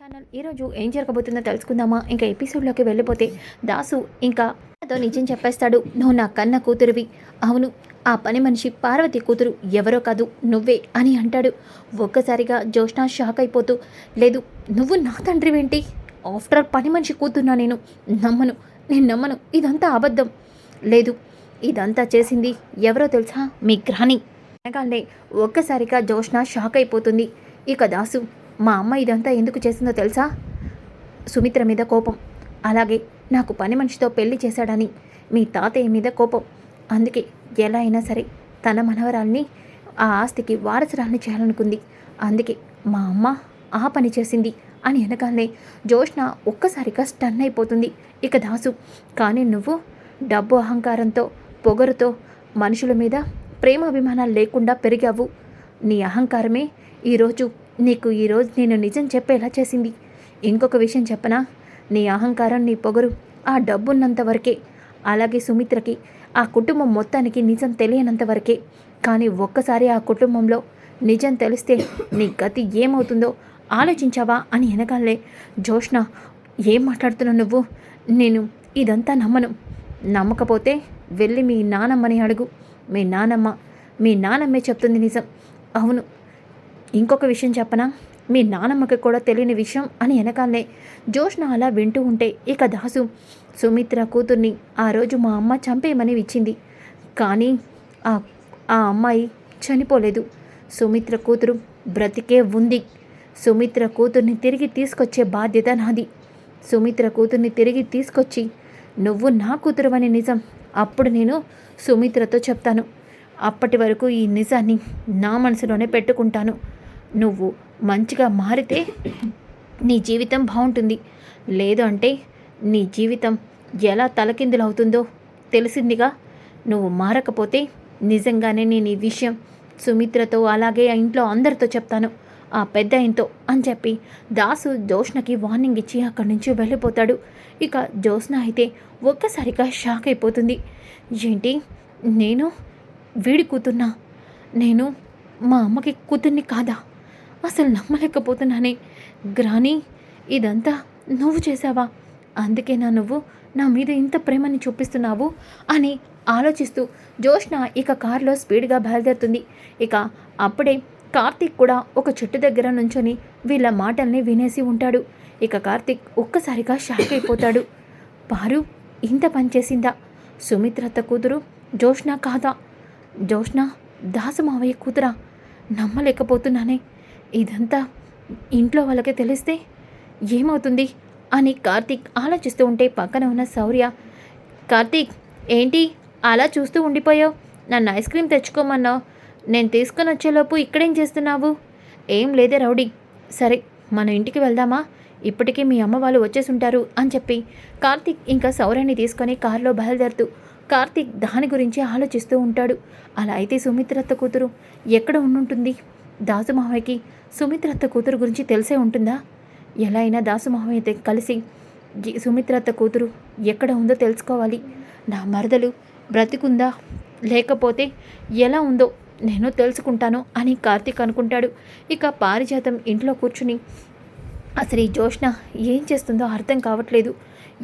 Channel. ఈరోజు ఏం జరగబోతుందో తెలుసుకుందామా? ఇంకా ఎపిసోడ్లోకి వెళ్ళిపోతే దాసు ఇంకా తో నిజం చెప్పేస్తాడు. నువ్వు నా కన్న కూతురువి. అవును ఆ పని మనిషి పార్వతి కూతురు ఎవరో కాదు నువ్వే అని అంటాడు. ఒక్కసారిగా జోష్నా షాక్ అయిపోతూ లేదు నువ్వు నా తండ్రివేంటి? ఆఫ్టర్ పని మనిషి కూతున్నా నేను? నమ్మను నేను నమ్మను. ఇదంతా అబద్ధం. లేదు ఇదంతా చేసింది ఎవరో తెలుసా? మీ గ్రాని. అనగానే ఒక్కసారిగా జోష్న షాక్ అయిపోతుంది. ఇక దాసు మా అమ్మ ఇదంతా ఎందుకు చేసిందో తెలుసా? సుమిత్ర మీద కోపం. అలాగే నాకు పని మనిషితో పెళ్ళి చేశాడని మీ తాతయ్య మీద కోపం. అందుకే ఎలా అయినా సరే తన మనవరాల్ని ఆ ఆస్తికి వారసురాల్ని చేయాలనుకుంది. అందుకే మా అమ్మ ఆ పని చేసింది అని వెనకాలనే జోష్న ఒక్కసారిగా స్టన్ అయిపోతుంది. ఇక దాసు కానీ నువ్వు డబ్బు అహంకారంతో పొగరుతో మనుషుల మీద ప్రేమాభిమానాలు లేకుండా పెరిగావు. నీ అహంకారమే ఈరోజు నీకు ఈరోజు నేను నిజం చెప్పేలా చేసింది. ఇంకొక విషయం చెప్పనా? నీ అహంకారం నీ పొగరు ఆ డబ్బున్నంత వరకే. అలాగే సుమిత్రకి ఆ కుటుంబం మొత్తానికి నిజం తెలియనంత వరకే. కానీ ఒక్కసారి ఆ కుటుంబంలో నిజం తెలిస్తే నీ గతి ఏమవుతుందో ఆలోచించావా అని వెనకాలే జోష్న ఏం మాట్లాడుతున్నావు నువ్వు? నేను ఇదంతా నమ్మను. నమ్మకపోతే వెళ్ళి మీ నానమ్మని అడుగు. మీ నానమ్మ మీ నానమ్మే చెప్తుంది నిజం. అవును ఇంకొక విషయం చెప్పనా? మీ నానమ్మకి కూడా తెలియని విషయం అని వెనకాలనే జోష్న అలా వింటూ ఉంటే ఇక దాసు సుమిత్ర కూతుర్ని ఆ రోజు మా అమ్మ చంపేయమని ఇచ్చింది. కానీ ఆ ఆ అమ్మాయి చనిపోలేదు. సుమిత్ర కూతురు బ్రతికే ఉంది. సుమిత్ర కూతుర్ని తిరిగి తీసుకొచ్చే బాధ్యత నాది. సుమిత్ర కూతుర్ని తిరిగి తీసుకొచ్చి నువ్వు నా కూతురు అని నిజం. అప్పుడు నేను సుమిత్రతో చెప్తాను. అప్పటి వరకు ఈ నిజాన్ని నా మనసులోనే పెట్టుకుంటాను. నువ్వు మంచిగా మారితే నీ జీవితం బాగుంటుంది. లేదు అంటే నీ జీవితం ఎలా తలకిందులవుతుందో తెలిసిందిగా నువ్వు మారకపోతే నిజంగానే నేను ఈ విషయం సుమిత్రతో అలాగే ఆ ఇంట్లో అందరితో చెప్తాను. ఆ పెద్ద ఆయనతో అని చెప్పి దాసు జోష్నకి వార్నింగ్ ఇచ్చి అక్కడి నుంచి వెళ్ళిపోతాడు. ఇక జోష్న అయితే ఒక్కసారిగా షాక్ అయిపోతుంది. ఏంటి? నేను వీడి కూతున్నా? నేను మా అమ్మకి కూతుర్ని కాదా? అసలు నమ్మలేకపోతున్నానే గ్రాని ఇదంతా నువ్వు చేసావా అందుకేనా నువ్వు నా మీద ఇంత ప్రేమని చూపిస్తున్నావు? అని ఆలోచిస్తూ జోష్న ఇక కారులో స్పీడ్గా బయలుదేరుతుంది. ఇక అప్పుడే కార్తీక్ కూడా ఒక చెట్టు దగ్గర నుంచొని వీళ్ళ మాటల్ని వినేసి ఉంటాడు. ఇక కార్తీక్ ఒక్కసారిగా షాక్ అయిపోతాడు. పారు ఇంత పని చేసిందా? సుమిత్రత్త కూతురు జోష్న కాదా? జోష్న దాసమావయ్య కూతురా? నమ్మలేకపోతున్నానే. ఇదంతా ఇంట్లో వాళ్ళకి తెలిస్తే ఏమవుతుంది అని కార్తీక్ ఆలోచిస్తూ ఉంటే పక్కన ఉన్న శౌర్య కార్తీక్ ఏంటి? అలా చూస్తూ ఉండిపోయావు? నన్ను ఐస్ క్రీమ్ తెచ్చుకోమన్నావు? నేను తీసుకొని వచ్చేలోపు ఇక్కడేం చేస్తున్నావు? ఏం లేదే రౌడీ. సరే మన ఇంటికి వెళ్దామా? ఇప్పటికీ మీ అమ్మ వాళ్ళు వచ్చేసి ఉంటారు అని చెప్పి కార్తీక్ ఇంకా సౌర్యాన్ని తీసుకొని కారులో బయలుదేరుతూ కార్తీక్ దాని గురించి ఆలోచిస్తూ ఉంటాడు. అలా అయితే సుమిత్రత్త కూతురు ఎక్కడ ఉండుంటుంది? దాసు మావయ్యకి సుమిత్రత్త కూతురు గురించి తెలిసే ఉంటుందా? ఎలా అయినా దాసు మావయ్యతో కలిసి సుమిత్రత్త కూతురు ఎక్కడ ఉందో తెలుసుకోవాలి. నా మరదలు బ్రతికుందా? లేకపోతే ఎలా ఉందో నేను తెలుసుకుంటాను అని కార్తీక్ అనుకుంటాడు. ఇక పారిజాతం ఇంట్లో కూర్చుని అసలు ఈ జోష్ణ ఏం చేస్తుందో అర్థం కావట్లేదు.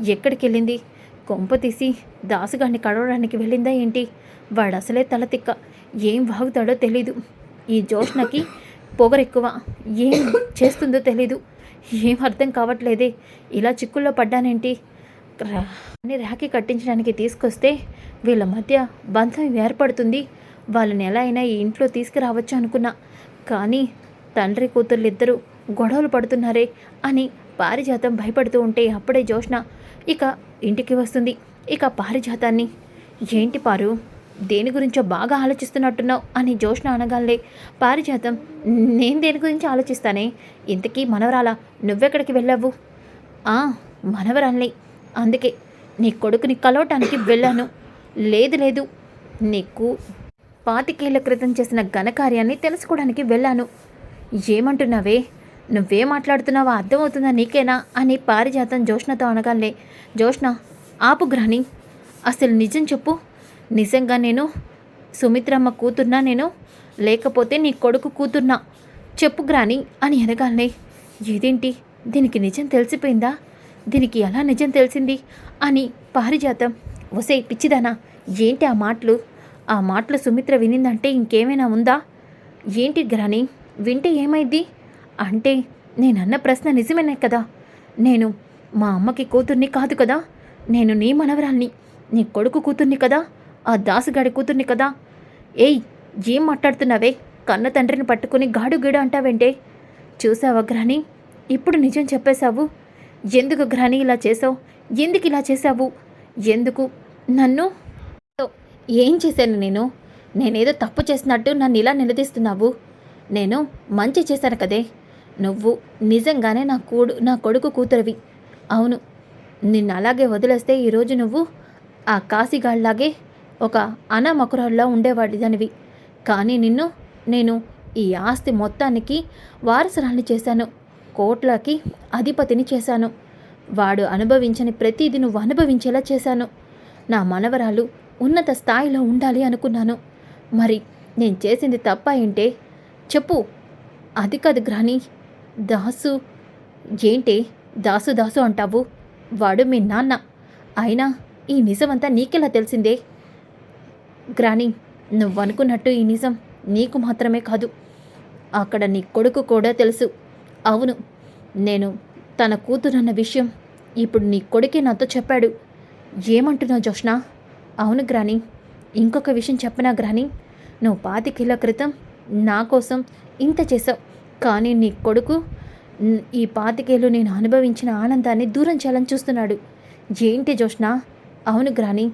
ఎక్కడికి వెళ్ళింది? కొంప తీసి దాసుగాన్ని కడవడానికి వెళ్ళిందా ఏంటి? వాడు అసలే తల తిక్క ఏం వాగుతాడో తెలీదు. ఈ జోష్నకి పొగరెక్కువ ఏం చేస్తుందో తెలీదు. ఏం అర్థం కావట్లేదే. ఇలా చిక్కుల్లో పడ్డానేంటి? అని రాఖీ కట్టించడానికి తీసుకొస్తే వీళ్ళ మధ్య బంధం ఏర్పడుతుంది. వాళ్ళని ఎలా అయినా ఈ ఇంట్లో తీసుకురావచ్చు అనుకున్నా. కానీ తండ్రి కూతుర్లు ఇద్దరు గొడవలు పడుతున్నారే అని పారిజాతం భయపడుతూ ఉంటే అప్పుడే జోష్న ఇక ఇంటికి వస్తుంది. ఇక పారిజాతాన్ని. ఏంటి పారు? దేని గురించో బాగా ఆలోచిస్తున్నట్టున్నావు అని జోష్ణ అనగాలే పారిజాతం నేను దేని గురించి ఆలోచిస్తానే? ఇంతకీ మనవరాలా? నువ్వెక్కడికి వెళ్ళావు? ఆ మనవరాలే అందుకే నీ కొడుకుని కలవటానికి వెళ్ళాను. లేదు లేదు. నీకు పాతికేళ్ళ క్రితం చేసిన ఘనకార్యాన్ని తెలుసుకోవడానికి వెళ్ళాను. ఏమంటున్నావే? నువ్వే మాట్లాడుతున్నావా అర్థమవుతుందా నీకేనా? అని పారిజాతం జోష్ణతో అనగాలే జోష్ణ ఆపు గ్రాని. అసలు నిజం చెప్పు. నిజంగా నేను సుమిత్రమ్మ కూతుర్నా నేను? లేకపోతే నీ కొడుకు కూతుర్నా? చెప్పు గ్రాని అని అనగానే ఇదేంటి? దీనికి నిజం తెలిసిపోయిందా? దీనికి ఎలా నిజం తెలిసింది? అని పారిజాతం ఒసే పిచ్చిదానా ఏంటి ఆ మాటలు? ఆ మాటలు సుమిత్ర వినిందంటే ఇంకేమైనా ఉందా? ఏంటి గ్రాని వింటే ఏమైద్ది అంటే నేనన్న ప్రశ్న నిజమేనే కదా? నేను మా అమ్మకి కూతుర్ని కాదు కదా? నేను నీ మనవరాల్ని నీ కొడుకు కూతుర్ని కదా? ఆ దాసుగాడి కూతుర్ని కదా? ఏయ్ ఏం మాట్లాడుతున్నావే? కన్న తండ్రిని పట్టుకుని గాడు గీడు అంటావేంటే? చూసావా గ్రాని? ఇప్పుడు నిజం చెప్పేశావు. ఎందుకు గ్రాని ఇలా చేసావు ఎందుకు ఇలా చేశావు? ఎందుకు? నన్ను? ఏం చేశాను నేను? నేనేదో తప్పు చేసినట్టు నన్ను ఇలా నిలదీస్తున్నావు. నేను మంచి చేశాను కదే. నువ్వు నిజంగానే నా కూడు నా కొడుకు కూతురివి. అవును. నిన్ను అలాగే వదిలేస్తే ఈరోజు నువ్వు ఆ కాశీగాళ్ళలాగే ఒక అనామకురాల్లా ఉండేవాడిదనివి కానీ నిన్ను నేను ఈ ఆస్తి మొత్తానికి వారసురాల్ని చేశాను. కోట్లకి అధిపతిని చేశాను. వాడు అనుభవించని ప్రతిదీ నువ్వు అనుభవించేలా చేశాను. నా మనవరాలు ఉన్నత స్థాయిలో ఉండాలి అనుకున్నాను. మరి నేను చేసింది తప్ప ఏంటే? చెప్పు. అది కాదు గ్రాని. దాసు. ఏంటి? దాసు దాసు అంటావు? వాడు మీ నాన్న. అయినా ఈ నిజమంతా నీకెలా తెలిసిందే? గ్రాని నువ్వనుకున్నట్టు ఈ నిజం నీకు మాత్రమే కాదు. అక్కడ నీ కొడుకు కూడా తెలుసు. అవును నేను తన కూతురన్న విషయం ఇప్పుడు నీ కొడుకే నాతో చెప్పాడు. ఏమంటున్నావు జోష్నా అవును గ్రాని ఇంకొక విషయం చెప్పనా గ్రాని? నువ్వు పాతికేళ్ళ క్రితం నా కోసం ఇంత చేసావు కానీ నీ కొడుకు ఈ పాతికేళ్ళు నేను అనుభవించిన ఆనందాన్ని దూరం చేయాలని చూస్తున్నాడు. ఏంటి జోష్నా అవును గ్రాని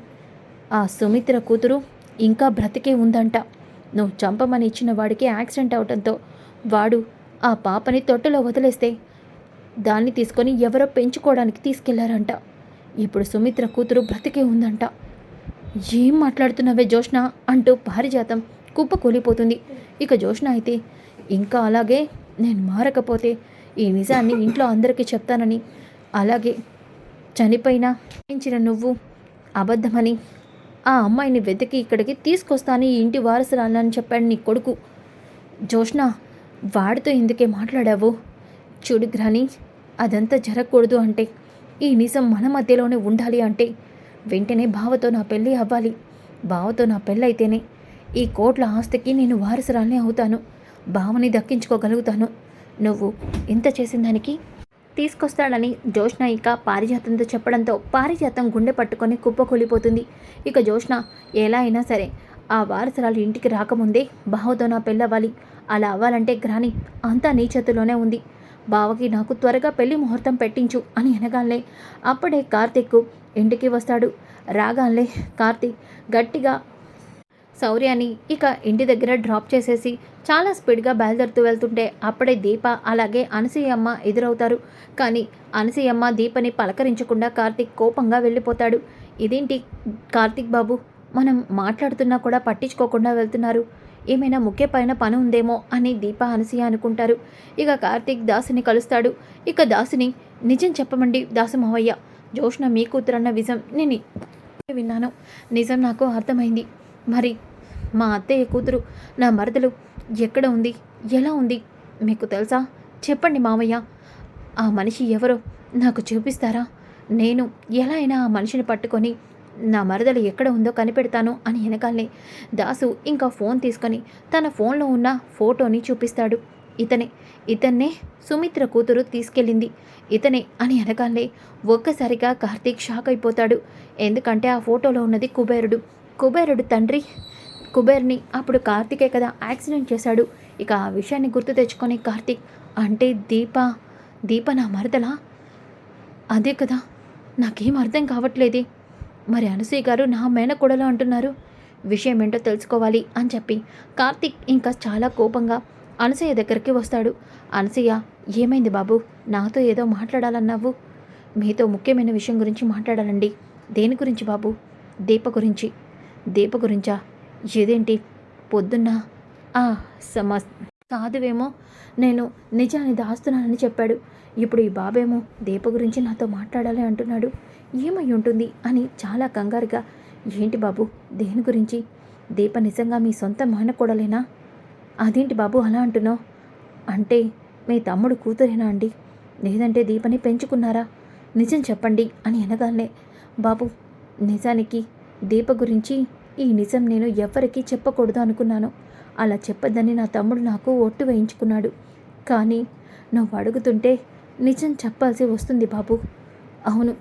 ఆ సుమిత్ర కూతురు ఇంకా బ్రతికే ఉందంట. నువ్వు చంపమని ఇచ్చిన వాడికి యాక్సిడెంట్ అవడంతో వాడు ఆ పాపని తొట్టెలో వదిలేస్తే దాన్ని తీసుకొని ఎవరో పెంచుకోవడానికి తీసుకెళ్ళారంట. ఇప్పుడు సుమిత్ర కూతురు బ్రతికే ఉందంట. ఏం మాట్లాడుతున్నావే జోష్ణ అంటూ పారిజాతం కుప్ప కూలిపోతుంది. ఇక జోష్ణ అయితే ఇంకా అలాగే నేను మారకపోతే ఈ నిజాన్ని ఇంట్లో అందరికీ చెప్తానని అలాగే చనిపోయినా పెంచిన నువ్వు అబద్ధమని ఆ అమ్మాయిని వెతికి ఇక్కడికి తీసుకొస్తాను ఈ ఇంటి వారసురాలని చెప్పాడు నీ కొడుకు. జోష్నా వాడితో ఎందుకే మాట్లాడావు? చూడు గ్రాని అదంతా జరగకూడదు అంటే ఈ నిజం మన మధ్యలోనే ఉండాలి అంటే వెంటనే బావతో నా పెళ్ళి అవ్వాలి. బావతో నా పెళ్ళి అయితేనే ఈ కోట్ల ఆస్తికి నేను వారసురాల్ని అవుతాను. బావని దక్కించుకోగలుగుతాను. నువ్వు ఇంత చేసిన దానికి తీసుకొస్తాడని జోష్న ఇక పారిజాతంతో చెప్పడంతో పారిజాతం గుండె పట్టుకొని కుప్పకూలిపోతుంది. ఇక జోష్న ఎలా అయినా సరే ఆ వారసురాలు ఇంటికి రాకముందే బావతో నా పెళ్ళవ్వాలి. అలా అవ్వాలంటే గ్రాని అంతా నీ చేతిలోనే ఉంది. బావకి నాకు త్వరగా పెళ్ళి ముహూర్తం పెట్టించు అని అనగానే అప్పుడే కార్తీక్ ఇంటికి వస్తాడు. రాగానే కార్తీక్ గట్టిగా శౌర్యాన్ని ఇక ఇంటి దగ్గర డ్రాప్ చేసేసి చాలా స్పీడ్గా బయలుదేరుతూ వెళ్తుంటే అప్పుడే దీప అలాగే అనసూయమ్మ ఎదురవుతారు. కానీ అనసూయమ్మ దీపని పలకరించకుండా కార్తీక్ కోపంగా వెళ్ళిపోతాడు. ఇదేంటి కార్తీక్ బాబు? మనం మాట్లాడుతున్నా కూడా పట్టించుకోకుండా వెళ్తున్నారు. ఏమైనా ముఖ్య పైన పని ఉందేమో అని దీప అనసూయ అనుకుంటారు. ఇక కార్తీక్ దాసుని కలుస్తాడు. ఇక దాసుని నిజం చెప్పమండి దాసు మావయ్య జోష్న మీ కూతురన్న విజం నేను విన్నాను. నిజం నాకు అర్థమైంది. మరి మా అత్తయ్య కూతురు నా మరదలు ఎక్కడ ఉంది? ఎలా ఉంది? మీకు తెలుసా? చెప్పండి మామయ్య ఆ మనిషి ఎవరో నాకు చూపిస్తారా? నేను ఎలా అయినా ఆ మనిషిని పట్టుకొని నా మరదలు ఎక్కడ ఉందో కనిపెడతాను అని వెనకాలనే దాసు ఇంకా ఫోన్ తీసుకొని తన ఫోన్లో ఉన్న ఫోటోని చూపిస్తాడు. ఇతనే ఇతన్నే సుమిత్ర కూతురు తీసుకెళ్ళింది. ఇతనే అని అనగానే ఒక్కసారిగా కార్తీక్ షాక్ అయిపోతాడు. ఎందుకంటే ఆ ఫోటోలో ఉన్నది కుబేరుడు. కుబేరుడు తండ్రి కుబేర్ని. అప్పుడు కార్తికే కదా యాక్సిడెంట్ చేశాడు. ఇక ఆ విషయాన్ని గుర్తు తెచ్చుకొని కార్తిక్ అంటే దీప దీప నా మరదలా? అదే కదా నాకేం అర్థం కావట్లేదే. మరి అనసూయ గారు నా మేనకూడలో అంటున్నారు. విషయం ఏంటో తెలుసుకోవాలి అని చెప్పి కార్తిక్ ఇంకా చాలా కోపంగా అనసూయ దగ్గరికి వస్తాడు. అనసూయ ఏమైంది బాబు? నాతో ఏదో మాట్లాడాలన్నావు. మీతో ముఖ్యమైన విషయం గురించి మాట్లాడాలండి. దేని గురించి బాబు? దీప గురించి. దీప గురించా? ఏదేంటి? పొద్దున్న? ఆ సమా కాదువేమో. నేను నిజాన్ని దాస్తున్నానని చెప్పాడు. ఇప్పుడు ఈ బాబేమో దీప గురించి నాతో మాట్లాడాలి అంటున్నాడు. ఏమై ఉంటుంది? అని చాలా కంగారుగా. ఏంటి బాబు? దేని గురించి? దీప నిజంగా మీ సొంత మానకూడలేనా? అదేంటి బాబు అలా అంటున్నావు? అంటే మీ తమ్ముడు కూతురేనా అండి? లేదంటే దీపని పెంచుకున్నారా? నిజం చెప్పండి అని అనగానే బాబు నిజానికి దీప గురించి ఈ నిజం నేను ఎవ్వరికీ చెప్పకూడదు అనుకున్నాను. అలా చెప్పదని నా తమ్ముడు నాకు ఒట్టు వేయించుకున్నాడు. కానీ నువ్వు అడుగుతుంటే నిజం చెప్పాల్సి వస్తుంది బాబు. అవును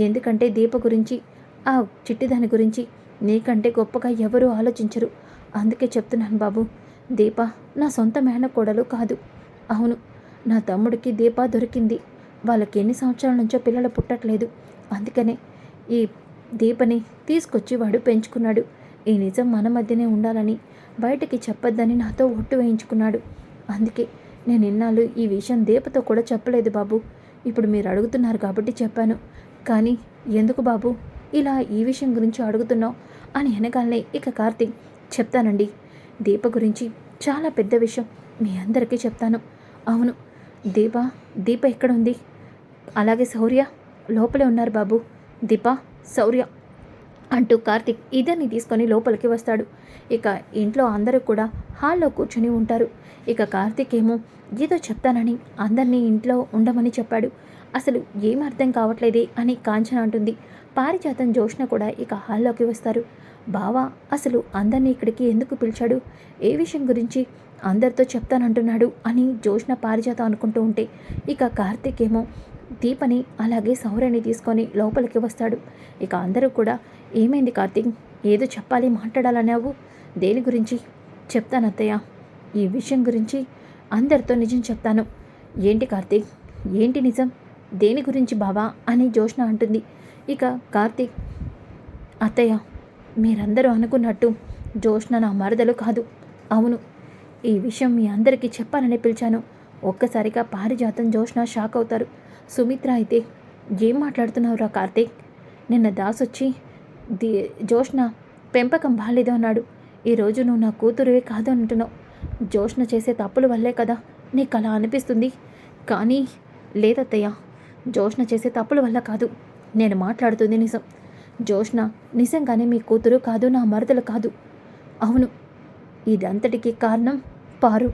ఎందుకంటే దీప గురించి ఆ చిట్టిదాని గురించి నీకంటే గొప్పగా ఎవరూ ఆలోచించరు. అందుకే చెప్తున్నాను బాబు దీప నా సొంత మేనకోడలు కాదు. అవును నా తమ్ముడికి దీప దొరికింది. వాళ్ళకి ఎన్ని సంవత్సరాల నుంచో పిల్లలు పుట్టట్లేదు. అందుకనే ఈ దీపని తీసుకొచ్చి వాడు పెంచుకున్నాడు. ఈ నిజం మన మధ్యనే ఉండాలని బయటకి చెప్పొద్దని నాతో ఒట్టు వేయించుకున్నాడు. అందుకే నేను ఇన్నాళ్ళు ఈ విషయం దీపతో కూడా చెప్పలేదు బాబు. ఇప్పుడు మీరు అడుగుతున్నారు కాబట్టి చెప్పాను. కానీ ఎందుకు బాబు? ఇలా ఈ విషయం గురించి అడుగుతున్నావు అని వెనకాలనే ఇక కార్తీక్ చెప్తానండి. దీప గురించి చాలా పెద్ద విషయం మీ అందరికీ చెప్తాను. అవును దీప దీప ఎక్కడ ఉంది? అలాగే శౌర్య లోపలే ఉన్నారు బాబు. దీప? శౌర్య అంటూ కార్తిక్ ఇద్దరిని తీసుకొని లోపలికి వస్తాడు. ఇక ఇంట్లో అందరూ కూడా హాల్లో కూర్చుని ఉంటారు. ఇక కార్తిక్ ఏమో ఏదో చెప్తానని అందరినీ ఇంట్లో ఉండమని చెప్పాడు. అసలు ఏం అర్థం కావట్లేదే అని కాంచన అంటుంది. పారిజాతం జోష్న కూడా ఇక హాల్లోకి వస్తారు. బావా అసలు అందరినీ ఇక్కడికి ఎందుకు పిలిచాడు? ఏ విషయం గురించి అందరితో చెప్తానంటున్నాడు అని జోష్న పారిజాతం అనుకుంటూ ఉంటే ఇక కార్తిక్ ఏమో దీపని అలాగే సౌర్యని తీసుకొని లోపలికి వస్తాడు. ఇక అందరూ కూడా ఏమైంది కార్తీక్? ఏదో చెప్పాలి మాట్లాడాలన్నావు? దేని గురించి? చెప్తాను అత్తయ్య. ఈ విషయం గురించి అందరితో నిజం చెప్తాను. ఏంటి కార్తీక్? ఏంటి నిజం? దేని గురించి బావా? అని జోష్న అంటుంది. ఇక కార్తీక్ అత్తయ్య మీరందరూ అనుకున్నట్టు జోష్న నా మరదలు కాదు. అవును ఈ విషయం మీ అందరికీ చెప్పాలని పిలిచాను. ఒక్కసారిగా పారిజాతం జోష్న షాక్ అవుతారు. సుమిత్ర అయితే ఏం మాట్లాడుతున్నావురా కార్తీక్? నిన్న దాస్ వచ్చి ది జోష్న పెంపకం బాగాలేదు అన్నాడు. ఈరోజు నువ్వు నా కూతురువే కాదు అంటున్నావు. జోష్న చేసే తప్పుల వల్లే కదా నీకు అలా అనిపిస్తుంది. కానీ లేదత్తయ్య జోష్న చేసే తప్పుల వల్ల కాదు. నేను మాట్లాడుతుంది నిజం. జోష్న నిజంగానే మీ కూతురు కాదు నా మరదలు కాదు. అవును ఇదంతటికీ కారణం పారు.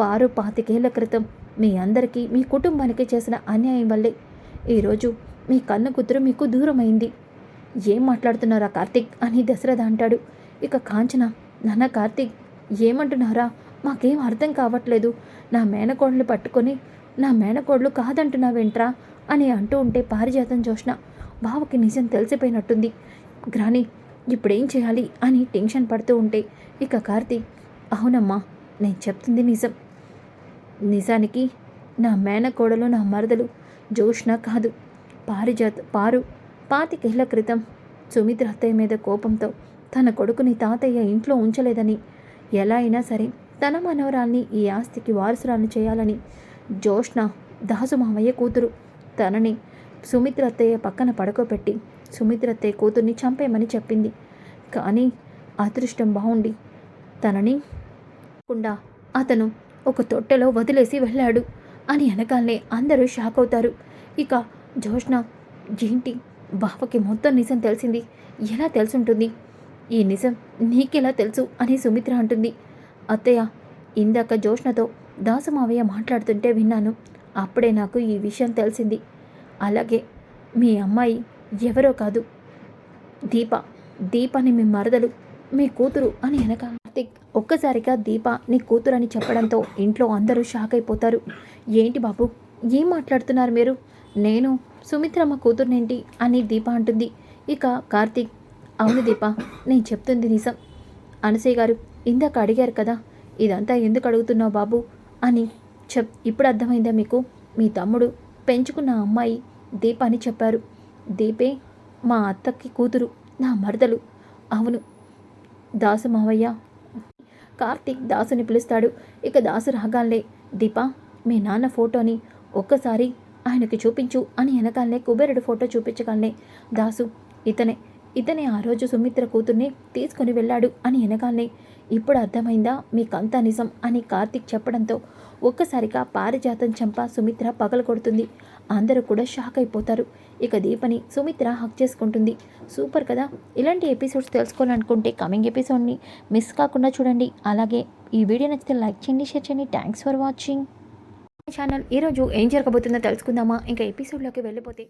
పారు పాతికేళ్ళ క్రితం మీ అందరికీ మీ కుటుంబానికి చేసిన అన్యాయం వల్లే ఈరోజు మీ కన్న కూతురు మీకు దూరమైంది. ఏం మాట్లాడుతున్నారా కార్తీక్? అని దశరథ అంటాడు. ఇక కాంచన నాన్న కార్తీక్ ఏమంటున్నారా? మాకేం అర్థం కావట్లేదు. నా మేనకోడలు పట్టుకొని నా మేనకోడలు కాదంటున్నావేంట్రా? అని అంటూ ఉంటే పారిజాతం జోష్న బావకి నిజం తెలిసిపోయినట్టుంది. గ్రాని ఇప్పుడేం చేయాలి? అని టెన్షన్ పడుతూ ఉంటే ఇక కార్తీక్ అవునమ్మా నేను చెప్తుంది నిజం. నిజానికి నా మేనకోడలు నా మరదలు జోష్న కాదు. పారిజాత పారు పాతికేళ్ళ క్రితం సుమిత్ర అత్తయ్య మీద కోపంతో తన కొడుకుని తాతయ్య ఇంట్లో ఉంచలేదని ఎలా అయినా సరే తన మనవరాల్ని ఈ ఆస్తికి వారసురాలు చేయాలని జోష్న దాసు మామయ్య కూతురు తనని సుమిత్ర అత్తయ్య పక్కన పడుకోబెట్టి సుమిత్ర అత్తయ్య కూతుర్ని చంపేయమని చెప్పింది. కానీ అదృష్టం బాగుండి తనని కుండా అతను ఒక తొట్టెలో వదిలేసి వెళ్ళాడు. అని వెనకాలనే అందరూ షాక్ అవుతారు. ఇక జోష్న ఏంటి బావకి మొత్తం నిజం తెలిసింది. ఎలా తెలుసుంటుంది? ఈ నిజం నీకెలా తెలుసు? అని సుమిత్ర అంటుంది. అత్తయ్య ఇందాక జోష్నతో దాసమావయ్య మాట్లాడుతుంటే విన్నాను. అప్పుడే నాకు ఈ విషయం తెలిసింది. అలాగే మీ అమ్మాయి ఎవరో కాదు. దీప దీపని మీ మరదలు మీ కూతురు అని వెనక కార్తిక్ ఒక్కసారిగా దీప నీ కూతురు అని చెప్పడంతో ఇంట్లో అందరూ షాక్ అయిపోతారు. ఏంటి బాబు? ఏం మాట్లాడుతున్నారు మీరు? నేను సుమిత్రమ్మ కూతురునేంటి అని దీప అంటుంది. ఇక కార్తీక్ అవును దీప నేను చెప్తుంది నిజం. అనసయ్య గారు ఇందాక అడిగారు కదా ఇదంతా ఎందుకు అడుగుతున్నావు బాబు? అని చెప్ ఇప్పుడు అర్థమైందా మీకు? మీ తమ్ముడు పెంచుకున్న అమ్మాయి దీప అని చెప్పారు. దీపే మా అత్తకి కూతురు నా మరదలు. అవును దాసు మావయ్య కార్తీక్ దాసుని పిలుస్తాడు. ఇక దాసు రాగాలే దీప మీ నాన్న ఫోటోని ఒక్కసారి ఆయనకి చూపించు అని వెనకాలనే కుబేరుడు ఫోటో చూపించగానే దాసు ఇతనే ఇతనే ఆ రోజు సుమిత్ర కూతుర్ని తీసుకొని వెళ్ళాడు అని వెనకాలనే ఇప్పుడు అర్థమైందా? మీకంతా నిజం అని కార్తీక్ చెప్పడంతో ఒక్కసారిగా పారిజాతం చంప సుమిత్ర పగల కొడుతుంది. అందరూ కూడా షాక్ అయిపోతారు. ఇక దీపని సుమిత్ర హక్ చేసుకుంటుంది. సూపర్ కదా? ఇలాంటి ఎపిసోడ్స్ తెలుసుకోవాలనుకుంటే కమింగ్ ఎపిసోడ్ని మిస్ కాకుండా చూడండి. అలాగే ఈ వీడియో నచ్చితే లైక్ చేయండి షేర్ చేయండి. థ్యాంక్స్ ఫర్ వాచింగ్ ఛానల్ ఈరోజు ఏం జరగబోతుందో తెలుసుకుందామా? ఇంకా ఎపిసోడ్లోకి వెళ్ళిపోతే